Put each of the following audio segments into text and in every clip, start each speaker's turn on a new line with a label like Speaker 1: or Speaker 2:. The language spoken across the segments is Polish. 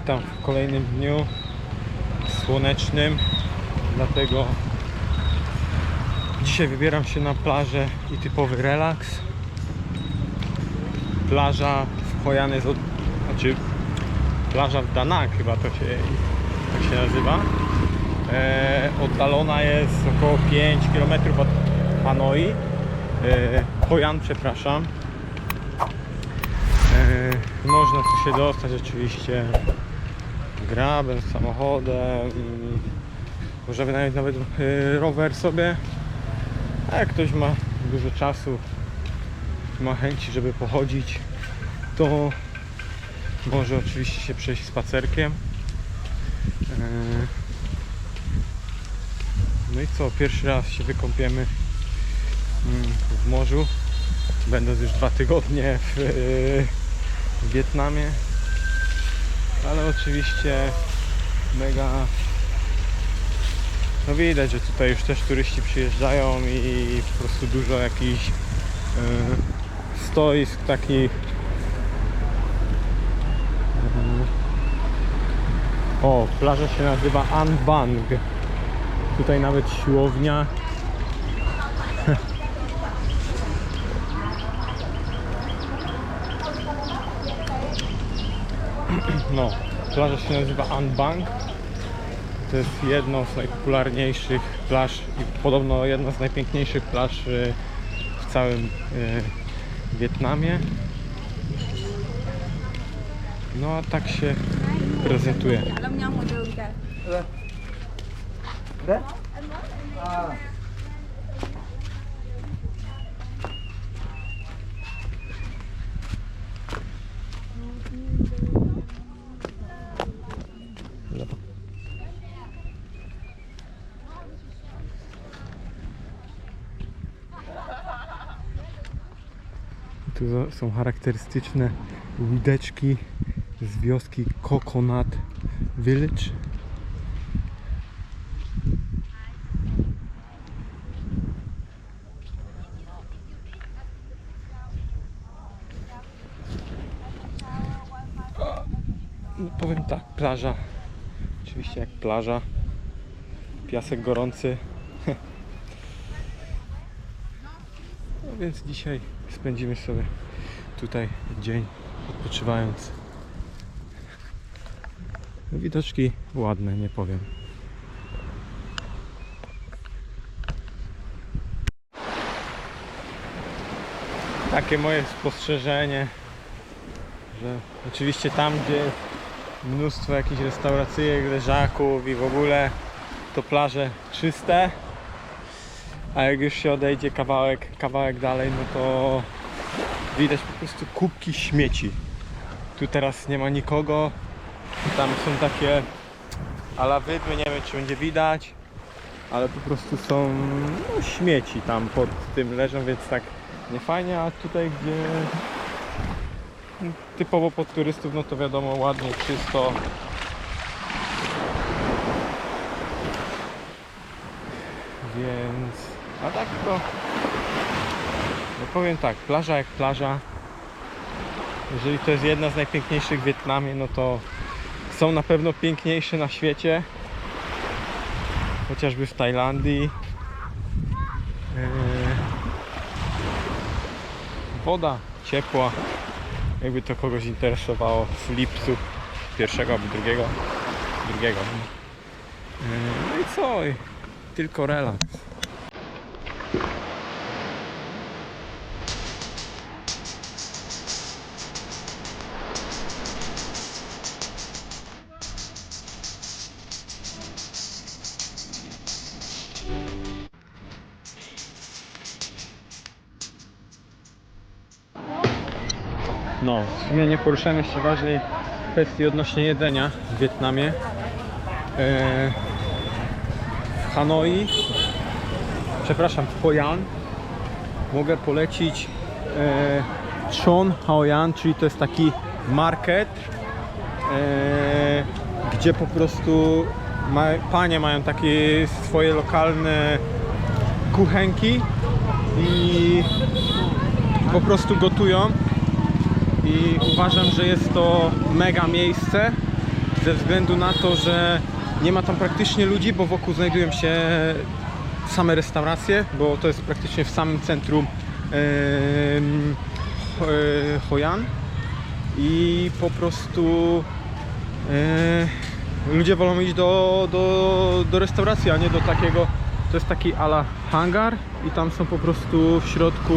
Speaker 1: Witam w kolejnym dniu słonecznym, dlatego dzisiaj wybieram się na plażę i typowy relaks. Plaża w Hojany jest od, znaczy plaża w Danang chyba to się tak się nazywa. E, oddalona jest około 5 km od Hanoi. E, Hojan, przepraszam. E, można tu się dostać oczywiście grabem, samochodem. mm, Można wynająć nawet e, rower sobie. A jak ktoś ma dużo czasu, ma chęci, żeby pochodzić, to może oczywiście się przejść spacerkiem. E, No i co, pierwszy raz się wykąpiemy mm, w morzu, będąc już dwa tygodnie w, e, w Wietnamie. Ale oczywiście mega. No widać, że tutaj już też turyści przyjeżdżają i po prostu dużo jakichś e, stoisk takich. E, o, plaża się nazywa An Bang tutaj nawet siłownia no, plaża się nazywa An Bang to jest jedno z najpopularniejszych plaż i podobno jedna z najpiękniejszych plaż y, w całym y, Wietnamie. No a tak się prezentuje. Tu są charakterystyczne łódeczki z wioski Coconut Village. No, powiem tak, plaża. Oczywiście jak plaża. Piasek gorący. No więc dzisiaj spędzimy sobie tutaj dzień odpoczywając. Widoczki ładne, nie powiem. Takie moje spostrzeżenie, że oczywiście tam, gdzie jest mnóstwo jakichś restauracyjek, leżaków i w ogóle to plaże czyste, a jak już się odejdzie kawałek, kawałek dalej, no to widać po prostu kubki śmieci. Tu teraz nie ma nikogo. Tam są takie ala wydmy, nie wiem czy będzie widać, ale po prostu są no, śmieci tam pod tym leżą, więc tak nie fajnie, a tutaj gdzie typowo pod turystów, no to wiadomo ładnie, czysto. Więc a tak to no powiem tak, plaża jak plaża. Jeżeli to jest jedna z najpiękniejszych w Wietnamie, no to są na pewno piękniejsze na świecie. Chociażby w Tajlandii. Eee, Woda ciepła. Jakby to kogoś interesowało z lipsu pierwszego albo drugiego. Drugiego. Eee, No i co? Tylko relaks. No, w sumie nie poruszałem jeszcze ważnej kwestii odnośnie jedzenia w Wietnamie. Eee, w Hanoi, przepraszam, w Hoi An mogę polecić e, Chon Hoi An, czyli to jest taki market, e, gdzie po prostu ma, panie mają takie swoje lokalne kuchenki i po prostu gotują uważam, że jest to mega miejsce ze względu na to, że nie ma tam praktycznie ludzi, bo wokół znajdują się same restauracje, bo to jest praktycznie w samym centrum em, Ho- e, Hoi An i po prostu e, ludzie wolą iść do, do, do restauracji, a nie do takiego, to jest taki ala hangar i tam są po prostu w środku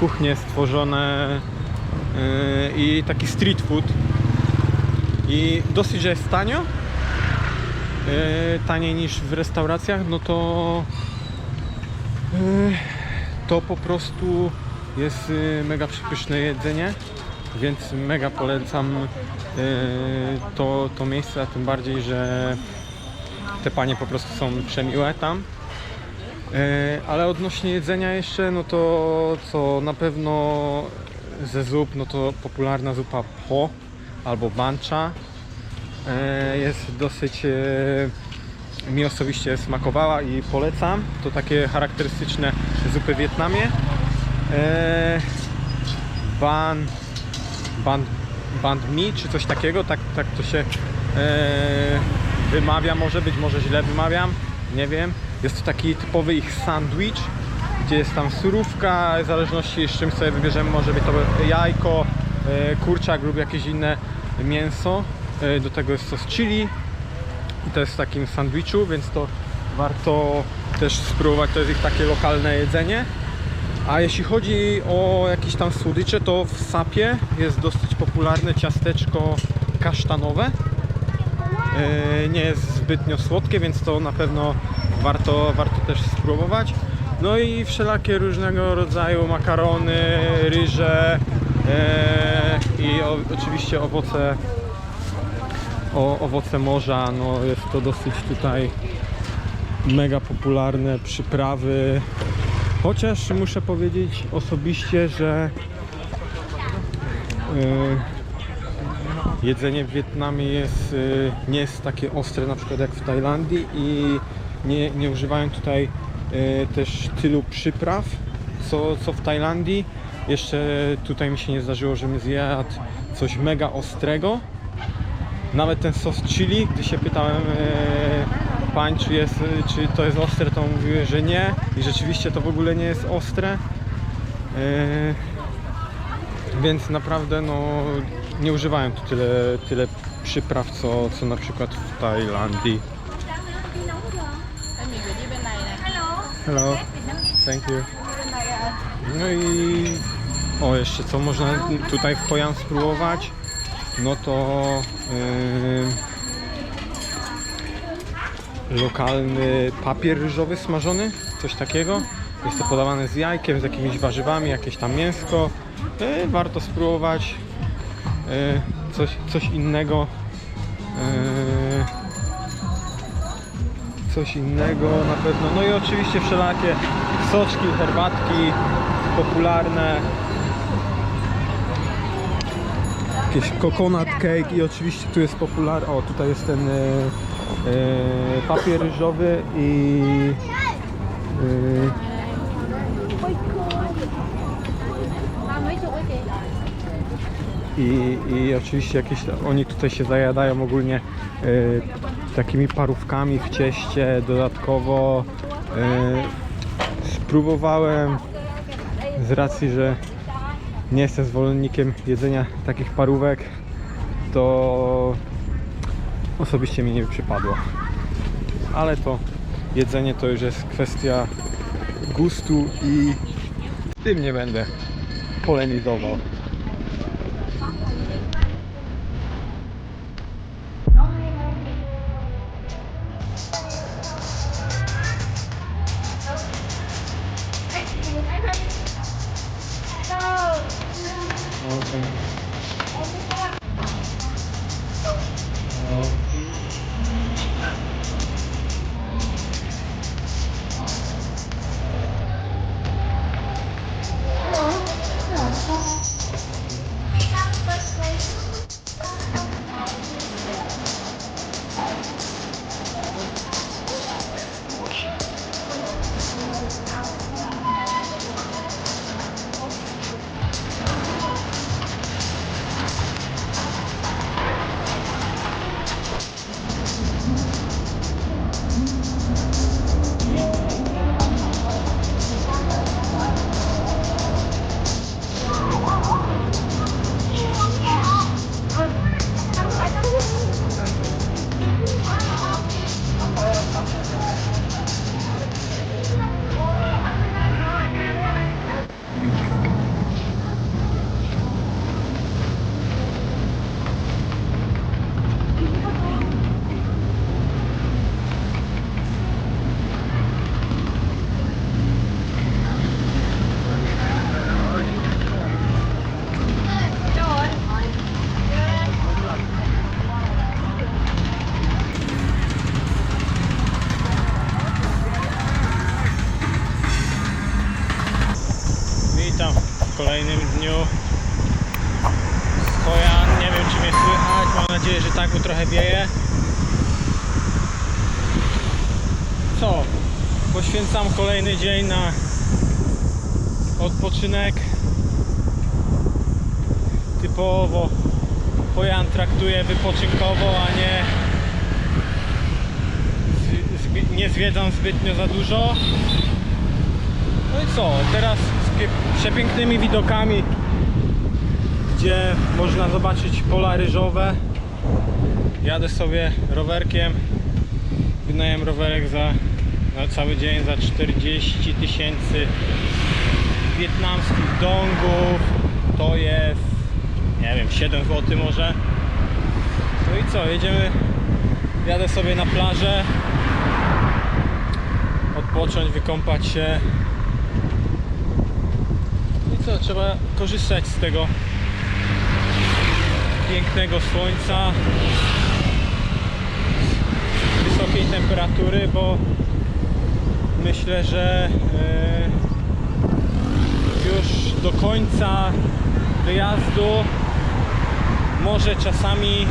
Speaker 1: kuchnie stworzone i taki street food i dosyć, że jest tanio, e, taniej niż w restauracjach, no to e, to po prostu jest e, mega przepyszne jedzenie, więc mega polecam e, to, to miejsce, a tym bardziej, że te panie po prostu są przemiłe tam. E, Ale odnośnie jedzenia jeszcze, no to co na pewno ze zup, no to popularna zupa po albo bancha e, jest dosyć e, mi osobiście smakowała i polecam. To takie charakterystyczne zupy w Wietnamie. E, Ban, ban, band mi czy coś takiego, tak, tak to się wymawia, może być, może źle wymawiam, nie wiem. Jest to taki typowy ich sandwich, gdzie jest tam surówka, w zależności z czym sobie wybierzemy, może być to jajko, e, kurczak lub jakieś inne mięso. E, do tego jest sos chili i to jest w takim sandwichu, więc to warto też spróbować, to jest ich takie lokalne jedzenie. A jeśli chodzi o jakieś tam słodycze, to w Sapie jest dosyć popularne ciasteczko kasztanowe. E, Nie jest zbytnio słodkie, więc to na pewno warto, warto też spróbować. No i wszelakie różnego rodzaju makarony, ryże e, i o, oczywiście owoce, o, owoce morza. No jest to dosyć tutaj mega popularne przyprawy. Chociaż muszę powiedzieć osobiście, że e, jedzenie w Wietnamie jest, y, nie jest takie ostre na przykład jak w Tajlandii i nie, nie używają tutaj też tylu przypraw co, co w Tajlandii. Jeszcze tutaj mi się nie zdarzyło, żebym zjadł coś mega ostrego. Nawet ten sos chili, gdy się pytałem e, pań, czy, jest, czy to jest ostre, to mówiły, że nie. I rzeczywiście to w ogóle nie jest ostre. E, więc naprawdę no, nie używałem tu tyle, tyle przypraw, co, co na przykład w Tajlandii. Hello, thank you. No i o jeszcze co można tutaj w Hoi An spróbować, no to yy, lokalny papier ryżowy smażony, coś takiego. Jest to podawane z jajkiem, z jakimiś warzywami, jakieś tam mięsko. Yy, warto spróbować yy, coś, coś innego. Yy, coś innego na pewno. No i oczywiście wszelakie soczki, herbatki popularne. Jakieś coconut cake i oczywiście tu jest popularny. O, tutaj jest ten e, papier ryżowy i e, i, i oczywiście jakieś oni tutaj się zajadają ogólnie e, takimi parówkami w cieście dodatkowo e, spróbowałem z racji, że nie jestem zwolennikiem jedzenia takich parówek to osobiście mi nie przypadło. Ale to jedzenie to już jest kwestia gustu i tym nie będę polemizował bo trochę wieje. Co? Poświęcam kolejny dzień na odpoczynek. Typowo Pojan traktuje wypoczynkowo, a nie nie zwiedzam zbytnio za dużo. No i co? Teraz z przepięknymi widokami, gdzie można zobaczyć pola ryżowe. Jadę sobie rowerkiem. Wynajem rowerek za na cały dzień za 40 tysięcy wietnamskich dongów. To jest nie wiem, 7 zł może. No i co, jedziemy, jadę sobie na plażę, odpocząć, wykąpać się. I co, trzeba korzystać z tego pięknego słońca, temperatury, bo myślę, że e, już do końca wyjazdu może czasami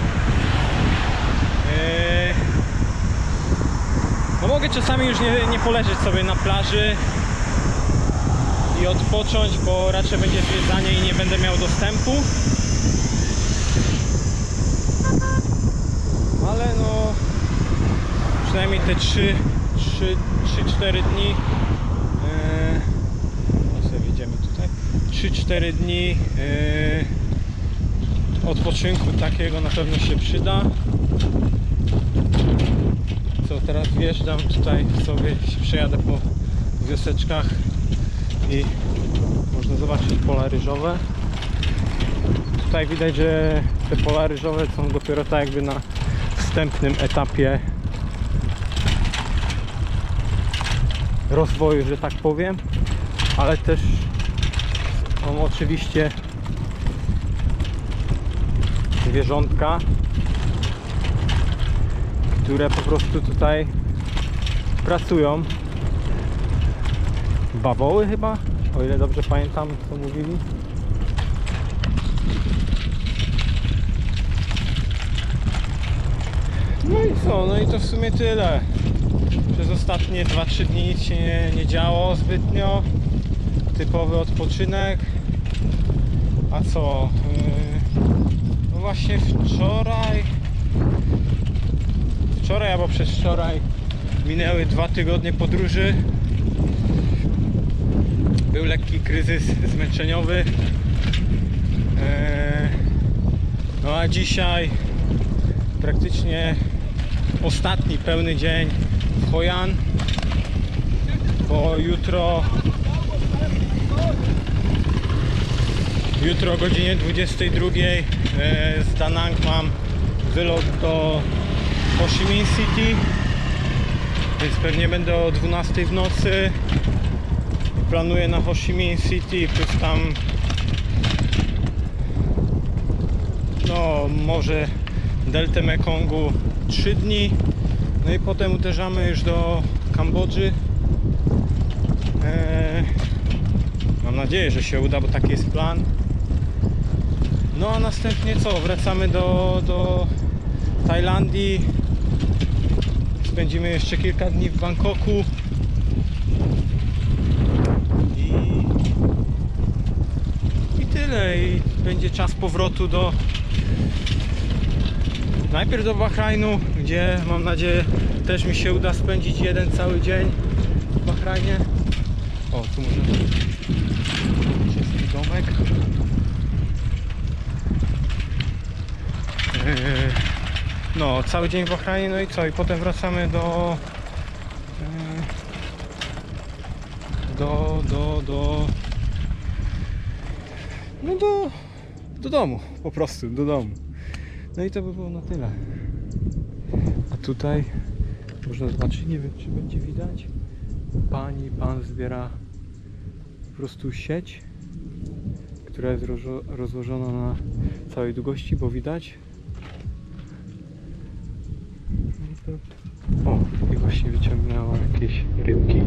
Speaker 1: no mogę czasami już nie, nie poleżeć sobie na plaży i odpocząć, bo raczej będzie zwiedzanie i nie będę miał dostępu ale no przynajmniej te 3 3-4 dni e, no sobie widzimy tutaj. 3-4 dni e, odpoczynku takiego na pewno się przyda. Co teraz wjeżdżam tutaj sobie się przejadę po wioseczkach i można zobaczyć pola ryżowe. Tutaj widać, że te pola ryżowe są dopiero tak jakby na wstępnym etapie rozwoju, że tak powiem, ale też są oczywiście zwierzątka, które po prostu tutaj pracują. Bawoły chyba, o ile dobrze pamiętam, co mówili. No i co? No i to w sumie tyle. Przez ostatnie 2-3 dni nic się nie, nie działo zbytnio. Typowy odpoczynek. A co? Yy, no właśnie wczoraj. Wczoraj albo przedwczoraj minęły dwa tygodnie podróży. Był lekki kryzys zmęczeniowy. Yy, no a dzisiaj praktycznie ostatni pełny dzień w Hojan, bo jutro jutro o godzinie 22 e, z Da Nang mam wylot do Ho Chi Minh City. Więc pewnie będę o 12 w nocy. Planuję na Ho Chi Minh City plus tam no może deltę Mekongu 3 dni no i potem uderzamy już do Kambodży. Eee, mam nadzieję, że się uda, bo taki jest plan. No a następnie co? wracamy do, do Tajlandii. Spędzimy jeszcze kilka dni w Bangkoku. I i tyle. I będzie czas powrotu do Najpierw do Bahrajnu, gdzie mam nadzieję też mi się uda spędzić jeden cały dzień w Bahrajnie. O, tu zobaczyć jest domek. Eee, No, cały dzień w Bahrajnie, no i co? I potem wracamy do... eee, Do, do, do... No do... Do domu, po prostu, do domu. No i to by było na tyle. A tutaj można zobaczyć, nie wiem czy będzie widać. Pani, pan zbiera po prostu sieć, która jest rozło- rozłożona na całej długości, bo widać. No O, i właśnie wyciągnęła jakieś rybki.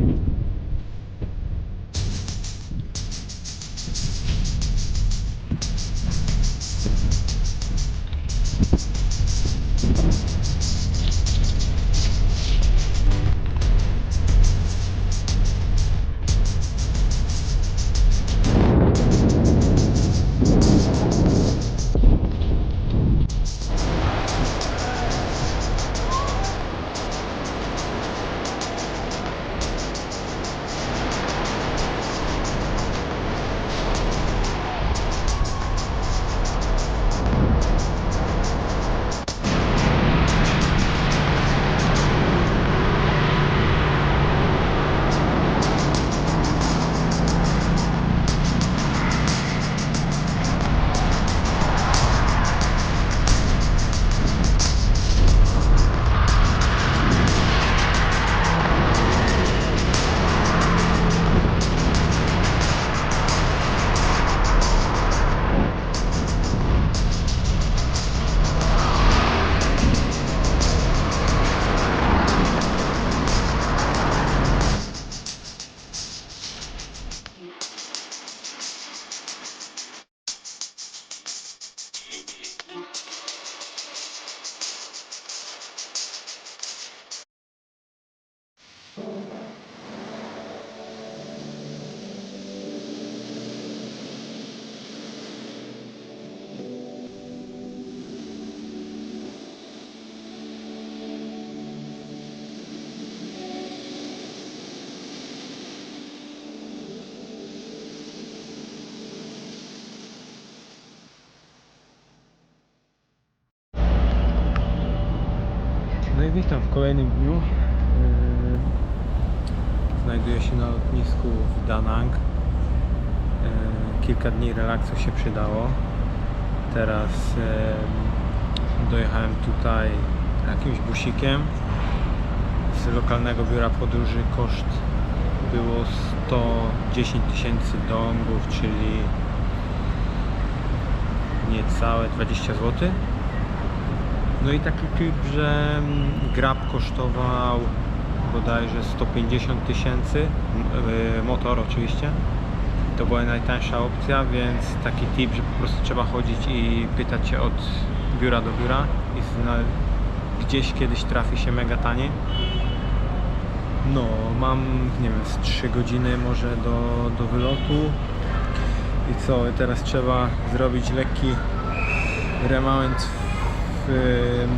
Speaker 1: Witam w kolejnym dniu. Yy, Znajduję się na lotnisku w Danang. Yy, Kilka dni relaksu się przydało. Teraz yy, dojechałem tutaj jakimś busikiem z lokalnego biura podróży. Koszt było 110 tysięcy dongów, czyli niecałe 20 zł. No i taki klip, że mm, Grab kosztował bodajże 150 tysięcy, y, motor oczywiście. To była najtańsza opcja, więc taki tip, że po prostu trzeba chodzić i pytać się od biura do biura i gdzieś kiedyś trafi się mega tanie. No, mam, nie wiem, z 3 godziny może do, do wylotu. I co, teraz trzeba zrobić lekki remoment w,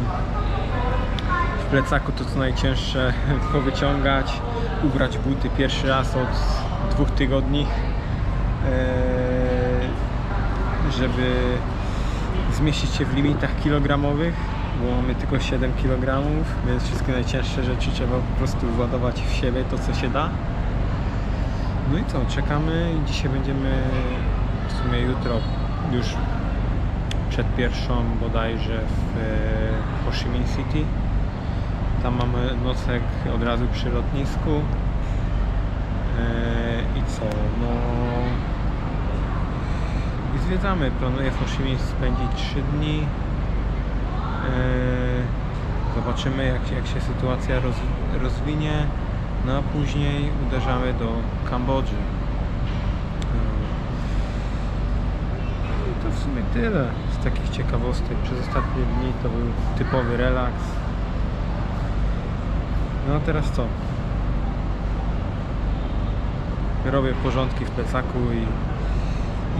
Speaker 1: plecaku, to co najcięższe powyciągać, ubrać buty pierwszy raz od dwóch tygodni, eee, żeby zmieścić się w limitach kilogramowych, bo mamy tylko 7 kg, więc wszystkie najcięższe rzeczy trzeba po prostu władować w siebie, to co się da. No i co, czekamy dzisiaj będziemy w sumie jutro już przed pierwszą bodajże w e, Ho Chi Minh City. Tam mamy nocleg od razu przy lotnisku. E, I co? No i zwiedzamy. Planuję w Ho Chi Minh spędzić 3 dni. E, Zobaczymy jak, jak się sytuacja roz, rozwinie. No a później uderzamy do Kambodży. I to w sumie tyle takich ciekawostek. Przez ostatnie dni to był typowy relaks. No a teraz co? Robię porządki w plecaku i,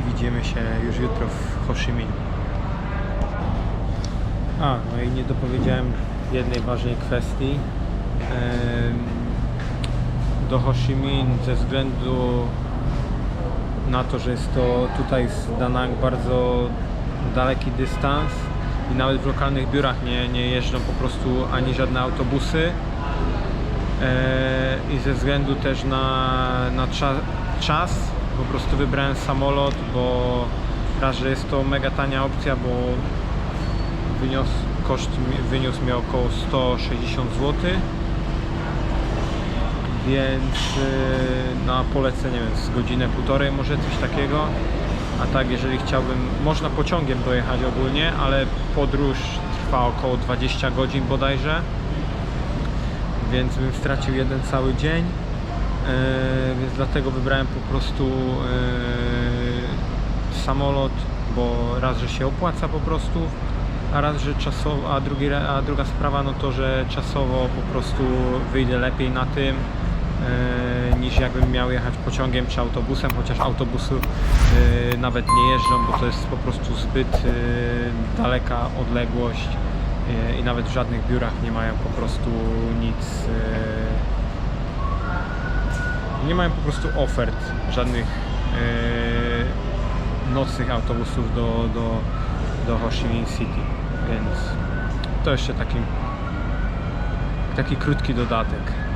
Speaker 1: i widzimy się już jutro w Ho Chi Minh. A, no i nie dopowiedziałem jednej ważnej kwestii. Do Ho Chi Minh ze względu na to, że jest to tutaj z Danang bardzo daleki dystans i nawet w lokalnych biurach nie, nie jeżdżą po prostu ani żadne autobusy e, i ze względu też na, na cza, czas po prostu wybrałem samolot, bo raz, że jest to mega tania opcja, bo wyniósł, koszt wyniósł mi około 160 zł więc yy, na polecenie z godzinę, półtorej może coś takiego. A tak, jeżeli chciałbym, można pociągiem dojechać ogólnie, ale podróż trwa około 20 godzin bodajże, więc bym stracił jeden cały dzień. Yy, więc dlatego wybrałem po prostu yy, samolot, bo raz, że się opłaca po prostu, a raz, że czasowo, a, drugi, a druga sprawa no to, że czasowo po prostu wyjdę lepiej na tym e, niż jakbym miał jechać pociągiem czy autobusem, chociaż autobusy e, nawet nie jeżdżą, bo to jest po prostu zbyt e, daleka odległość e, i nawet w żadnych biurach nie mają po prostu nic e, nie mają po prostu ofert żadnych e, nocnych autobusów do, do, do Ho Chi Minh City, więc to jeszcze taki taki krótki dodatek.